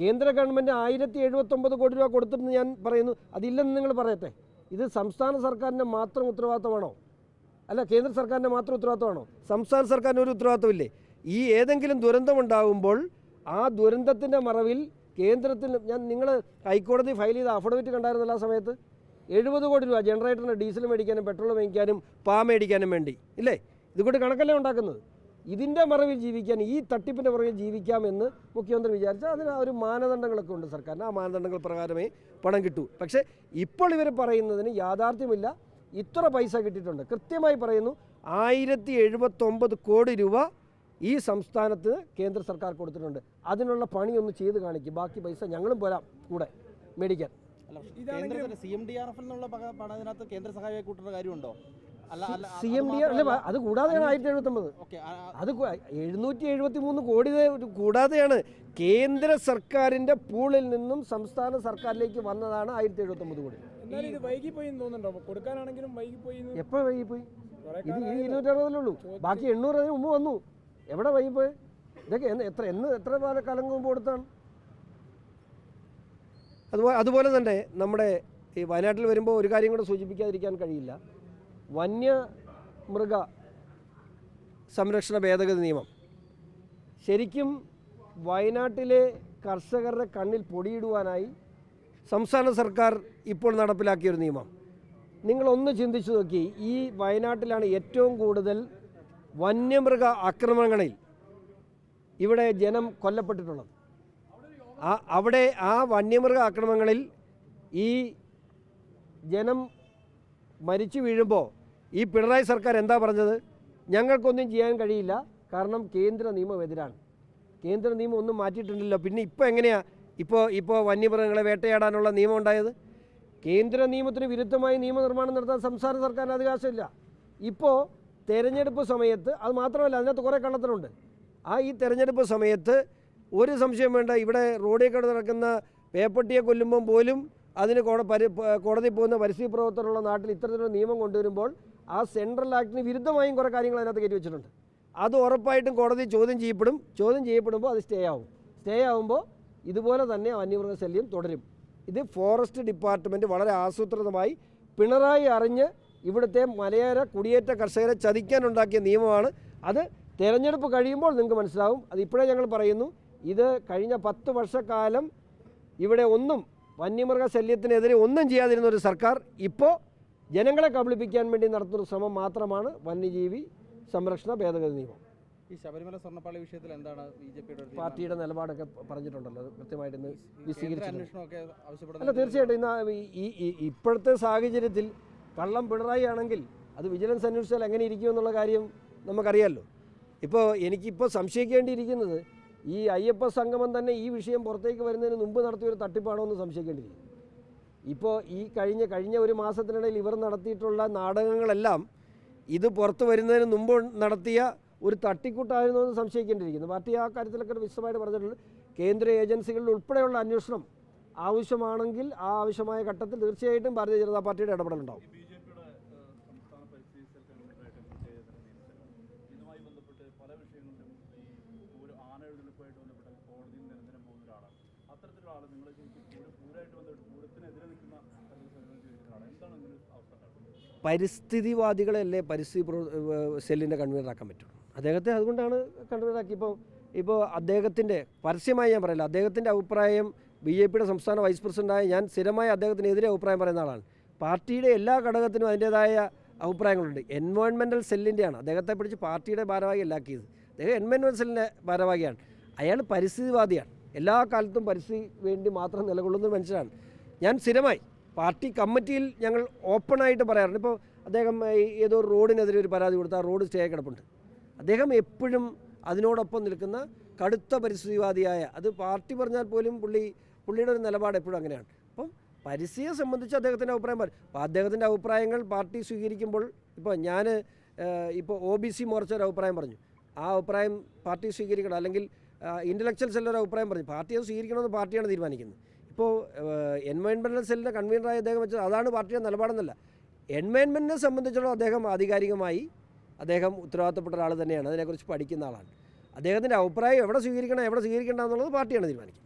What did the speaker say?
കേന്ദ്ര ഗവൺമെന്റ് ആയിരത്തി എഴുപത്തൊമ്പത് കോടി രൂപ കൊടുത്തിട്ട് ഞാൻ പറയുന്നു. അതില്ലെന്ന് നിങ്ങൾ പറയട്ടെ. ഇത് സംസ്ഥാന സർക്കാരിന്റെ മാത്രം ഉത്തരവാദിത്തമാണോ? അല്ല കേന്ദ്ര സർക്കാരിന്റെ മാത്രം ഉത്തരവാദിത്തമാണോ? സംസ്ഥാന സർക്കാരിന് ഒരു ഉത്തരവാദിത്തമില്ലേ? ഈ ഏതെങ്കിലും ദുരന്തമുണ്ടാകുമ്പോൾ ആ ദുരന്തത്തിന്റെ മറവിൽ കേന്ദ്രത്തിൽ ഞാൻ നിങ്ങൾ ഹൈക്കോടതി ഫയൽ ചെയ്ത അഫിഡവിറ്റ് കണ്ടായിരുന്നല്ലോ ആ സമയത്ത്? എഴുപത് കോടി രൂപ ജനറേറ്ററിന് ഡീസൽ മേടിക്കാനും പെട്രോൾ മേടിക്കാനും പാ മേടിക്കാനും വേണ്ടി ഇല്ലേ? ഇതുകൊണ്ട് കണക്കല്ലേ ഉണ്ടാക്കുന്നത്? ഇതിന്റെ മറവിൽ ജീവിക്കാൻ ഈ തട്ടിപ്പിന്റെ പുറകിൽ ജീവിക്കാമെന്ന് മുഖ്യമന്ത്രി വിചാരിച്ചാൽ അതിന് ഒരു മാനദണ്ഡങ്ങളൊക്കെ ഉണ്ട് സർക്കാരിന്. ആ മാനദണ്ഡങ്ങൾ പ്രകാരമേ പണം കിട്ടൂ. പക്ഷേ ഇപ്പോൾ ഇവർ പറയുന്നതിന് യാഥാർത്ഥ്യമില്ല. ഇത്ര പൈസ കിട്ടിയിട്ടുണ്ട്. കൃത്യമായി പറയുന്നു ആയിരത്തി എഴുപത്തൊമ്പത് കോടി രൂപ ഈ സംസ്ഥാനത്ത് കേന്ദ്ര സർക്കാർ കൊടുത്തിട്ടുണ്ട്. അതിനുള്ള പണിയൊന്ന് ചെയ്ത് കാണിക്കും. ബാക്കി പൈസ ഞങ്ങളും പോരാം കൂടെ മേടിക്കാൻ. C M D R F എന്നുള്ള പണം ഇതിനകത്ത് കേന്ദ്ര സഹായ കൂട്ടുന്ന കാര്യമുണ്ടോ? സി എം ഡി അല്ല അത് കൂടാതെയാണ് ആയിരത്തി എഴുപത്തൊമ്പത് അത് എഴുന്നൂറ്റി എഴുപത്തി മൂന്ന് കോടി കൂടാതെയാണ് കേന്ദ്ര സർക്കാരിന്റെ പൂളിൽ നിന്നും സംസ്ഥാന സർക്കാരിലേക്ക് വന്നതാണ് ആയിരത്തി എഴുപത്തൊമ്പത് കോടി. എപ്പോ ഇത് വൈകിപ്പോയി? ഇത് ഈ കാലമായല്ലോ. ഇരുന്നൂറ്റി അറുപതിലുള്ളൂ ബാക്കി എണ്ണൂറ് അതിന് മുമ്പ് വന്നു. എവിടെ വൈകിപ്പോയി? ഇതൊക്കെ എത്ര എന്ന് എത്ര കാല- കാലം മുമ്പ് കൊടുത്താണ്? അതുപോലെ അതുപോലെ തന്നെ നമ്മുടെ ഈ വയനാട്ടിൽ വരുമ്പോൾ ഒരു കാര്യം കൂടെ സൂചിപ്പിക്കാതിരിക്കാൻ കഴിയില്ല. വന്യമൃഗ സംരക്ഷണ ഭേദഗതി നിയമം. ശരിക്കും വയനാട്ടിലെ കർഷകരുടെ കണ്ണിൽ പൊടിയിടുവാനായി സംസ്ഥാന സർക്കാർ ഇപ്പോൾ നടപ്പിലാക്കിയ ഒരു നിയമം. നിങ്ങളൊന്ന് ചിന്തിച്ചു നോക്കി ഈ വയനാട്ടിലാണ് ഏറ്റവും കൂടുതൽ വന്യമൃഗ ആക്രമണങ്ങളിൽ ഇവിടെ ജനം കൊല്ലപ്പെട്ടിട്ടുള്ളത്. ആ അവിടെ ആ വന്യമൃഗ ആക്രമണങ്ങളിൽ ഈ ജനം മരിച്ചു വീഴുമ്പോൾ ഈ പിണറായി സർക്കാർ എന്താ പറഞ്ഞത്? ഞങ്ങൾക്കൊന്നും ചെയ്യാൻ കഴിയില്ല. കാരണം കേന്ദ്ര നിയമം എതിരാണ്. കേന്ദ്ര നിയമം ഒന്നും മാറ്റിയിട്ടുണ്ടല്ലോ പിന്നെ ഇപ്പോൾ എങ്ങനെയാണ് ഇപ്പോൾ ഇപ്പോൾ വന്യമൃഗങ്ങളെ വേട്ടയാടാനുള്ള നിയമം ഉണ്ടായത്? കേന്ദ്ര നിയമത്തിന് വിരുദ്ധമായി നിയമനിർമ്മാണം നടത്താൻ സംസ്ഥാന സർക്കാരിന് അവകാശമില്ല. ഇപ്പോൾ തെരഞ്ഞെടുപ്പ് സമയത്ത് അത് മാത്രമല്ല അതിനകത്ത് കുറേ കള്ളത്തരമുണ്ട്. ആ ഈ തെരഞ്ഞെടുപ്പ് സമയത്ത് ഒരു സംശയം വേണ്ട. ഇവിടെ റോഡിൽ കിടന്ന് നടക്കുന്ന പേപ്പട്ടിയെ കൊല്ലുമ്പം പോലും അതിന് പരി കോടതി പോകുന്ന പരിസ്ഥിതി പ്രവർത്തനമുള്ള നാട്ടിൽ ഇത്തരത്തിലുള്ള നിയമം കൊണ്ടുവരുമ്പോൾ ആ സെൻട്രൽ ആക്ടിന് വിരുദ്ധമായും കുറേ കാര്യങ്ങൾ അതിനകത്ത് കയറ്റി വെച്ചിട്ടുണ്ട്. അത് ഉറപ്പായിട്ടും കോടതി ചോദ്യം ചെയ്യപ്പെടും. ചോദ്യം ചെയ്യപ്പെടുമ്പോൾ അത് സ്റ്റേ ആവും. സ്റ്റേ ആവുമ്പോൾ ഇതുപോലെ തന്നെ വന്യമൃഗ ശല്യം തുടരും. ഇത് ഫോറസ്റ്റ് ഡിപ്പാർട്ട്മെന്റ് വളരെ ആസൂത്രിതമായി പിണറായി അറിഞ്ഞ് ഇവിടുത്തെ മലയോര കുടിയേറ്റ കർഷകരെ ചതിക്കാനുണ്ടാക്കിയ നിയമമാണ്. അത് തിരഞ്ഞെടുപ്പ് കഴിയുമ്പോൾ നിങ്ങൾക്ക് മനസ്സിലാവും. അത് ഇപ്പോഴേ ഞങ്ങൾ പറയുന്നു. ഇത് കഴിഞ്ഞ പത്ത് വർഷക്കാലം ഇവിടെ ഒന്നും വന്യമൃഗ ശല്യത്തിനെതിരെ ഒന്നും ചെയ്യാതിരുന്ന ഒരു സർക്കാർ. ഇപ്പോൾ ജനങ്ങളെ കബളിപ്പിക്കാൻ വേണ്ടി നടത്തുന്ന ശ്രമം മാത്രമാണ് വന്യജീവി സംരക്ഷണ ഭേദഗതി നിയമം. ഈ ശബരിമല സ്വർണപ്പാളി വിഷയത്തിൽ എന്താണ് ബി ജെ പിയുടെ പാർട്ടിയുടെ നിലപാടൊക്കെ പറഞ്ഞിട്ടുണ്ടല്ലോ. അത് കൃത്യമായിട്ട് ഇന്ന് അല്ല തീർച്ചയായിട്ടും ഇന്ന് ഈ- ഇപ്പോഴത്തെ സാഹചര്യത്തിൽ കള്ളം പിണറായി ആണെങ്കിൽ അത് വിജിലൻസ് അന്വേഷിച്ചാൽ എങ്ങനെ ഇരിക്കും എന്നുള്ള കാര്യം നമുക്കറിയാമല്ലോ ഇപ്പോൾ എനിക്കിപ്പോൾ സംശയിക്കേണ്ടിയിരിക്കുന്നത് ഈ അയ്യപ്പ സംഗമം തന്നെ ഈ വിഷയം പുറത്തേക്ക് വരുന്നതിന് മുമ്പ് നടത്തിയൊരു തട്ടിപ്പാണോ എന്ന് സംശയിക്കേണ്ടിയിരിക്കുന്നു. ഇപ്പോൾ ഈ കഴിഞ്ഞ കഴിഞ്ഞ ഒരു മാസത്തിനിടയിൽ ഇവർ നടത്തിയിട്ടുള്ള നാടകങ്ങളെല്ലാം ഇത് പുറത്തു വരുന്നതിന് മുമ്പ് നടത്തിയ ഒരു തട്ടിക്കൂട്ടായിരുന്നു എന്ന് സംശയിക്കേണ്ടിയിരിക്കുന്നു. പാർട്ടി ആ കാര്യത്തിലൊക്കെ വിശദമായിട്ട് പറഞ്ഞിട്ടുണ്ട്. കേന്ദ്ര ഏജൻസികളിൽ ഉൾപ്പെടെയുള്ള അന്വേഷണം ആവശ്യമാണെങ്കിൽ ആ ആവശ്യമായ ഘട്ടത്തിൽ തീർച്ചയായിട്ടും ഭാരതീയ ജനതാ പാർട്ടിയുടെ ഇടപെടലുണ്ടാവും. പല വിഷയങ്ങളിലും ഈ ഒരു ആന ബന്ധപ്പെട്ട് കോടതിയിൽ നിരന്തരം പോകുന്ന ഒരാളാണ്. അത്തരത്തിലുള്ള ആൾ നിങ്ങൾ പൂരമായിട്ട് നിൽക്കുന്ന പരിസ്ഥിതിവാദികളല്ലേ പരിസ്ഥിതി സെല്ലിന്റെ കൺവീനറാക്കാൻ പറ്റുള്ളൂ അദ്ദേഹത്തെ അതുകൊണ്ടാണ് കൺവീനറാക്കി. ഇപ്പോൾ ഇപ്പോൾ അദ്ദേഹത്തിന്റെ പരസ്യമായി ഞാൻ പറയില്ല അദ്ദേഹത്തിന്റെ അഭിപ്രായം ബി ജെ പിയുടെ സംസ്ഥാന വൈസ് പ്രസിഡന്റായ ഞാൻ സ്ഥിരമായി അദ്ദേഹത്തിനെതിരെ അഭിപ്രായം പറയുന്ന ആളാണ്. പാർട്ടിയുടെ എല്ലാ ഘടകത്തിനും അതിന്റേതായ അഭിപ്രായങ്ങളുണ്ട്. എൻവയോൺമെന്റൽ സെല്ലിന്റെയാണ് അദ്ദേഹത്തെ പിടിച്ച് പാർട്ടിയുടെ ഭാരവാഹി അല്ലാക്കിയത് അദ്ദേഹം എൻവയോൺമെന്റൽ സെല്ലിന്റെ ഭാരവാഹിയാണ്. അയാൾ പരിസ്ഥിതിവാദിയാണ്. എല്ലാ കാലത്തും പരിസ്ഥിതി വേണ്ടി മാത്രം നിലകൊള്ളുന്ന ഒരു മനുഷ്യനാണ്. ഞാൻ സ്ഥിരമായി പാർട്ടി കമ്മിറ്റിയിൽ ഞങ്ങൾ ഓപ്പണായിട്ട് പറയാറുണ്ട്. ഇപ്പോൾ അദ്ദേഹം ഏതോ റോഡിനെതിരെ ഒരു പരാതി കൊടുത്താൽ റോഡ് സ്റ്റേ കിടപ്പുണ്ട്. അദ്ദേഹം എപ്പോഴും അതിനോടൊപ്പം നിൽക്കുന്ന കടുത്ത പരിസ്ഥിതിവാദിയായ അത് പാർട്ടി പറഞ്ഞാൽ പോലും പുള്ളി പുള്ളിയുടെ ഒരു നിലപാട് എപ്പോഴും അങ്ങനെയാണ്. അപ്പം പരിസ്ഥിതിയെ സംബന്ധിച്ച് അദ്ദേഹത്തിന്റെ അഭിപ്രായം പറയും അപ്പോൾ അദ്ദേഹത്തിന്റെ അഭിപ്രായങ്ങൾ പാർട്ടി സ്വീകരിക്കുമ്പോൾ ഇപ്പോൾ ഞാൻ ഇപ്പോൾ ഒ ബി സി മോർച്ച ഒരു അഭിപ്രായം പറഞ്ഞു. ആ അഭിപ്രായം പാർട്ടി സ്വീകരിക്കണം. അല്ലെങ്കിൽ ഇന്റലക്ച്വൽ സെല്ലൊരു അഭിപ്രായം പറഞ്ഞു. പാർട്ടി അത് സ്വീകരിക്കണമെന്ന് പാർട്ടിയാണ് തീരുമാനിക്കുന്നത്. ഇപ്പോൾ എൻവയോൺമെന്റൽ സെല്ലിന്റെ കൺവീനറായ അദ്ദേഹം വെച്ചത് അതാണ് പാർട്ടിയുടെ നിലപാടെന്നല്ല. എൻവയോൺമെന്റിനെ സംബന്ധിച്ചിടത്തോളം അദ്ദേഹം ആധികാരികമായി അദ്ദേഹം ഉത്തരവാദിത്തപ്പെട്ട ഒരാൾ തന്നെയാണ്. അതിനെക്കുറിച്ച് പഠിക്കുന്ന ആളാണ്. അദ്ദേഹത്തിന്റെ അഭിപ്രായം എവിടെ സ്വീകരിക്കണം എവിടെ സ്വീകരിക്കേണ്ട എന്നുള്ളത് പാർട്ടിയാണ് തീരുമാനിക്കുന്നത്.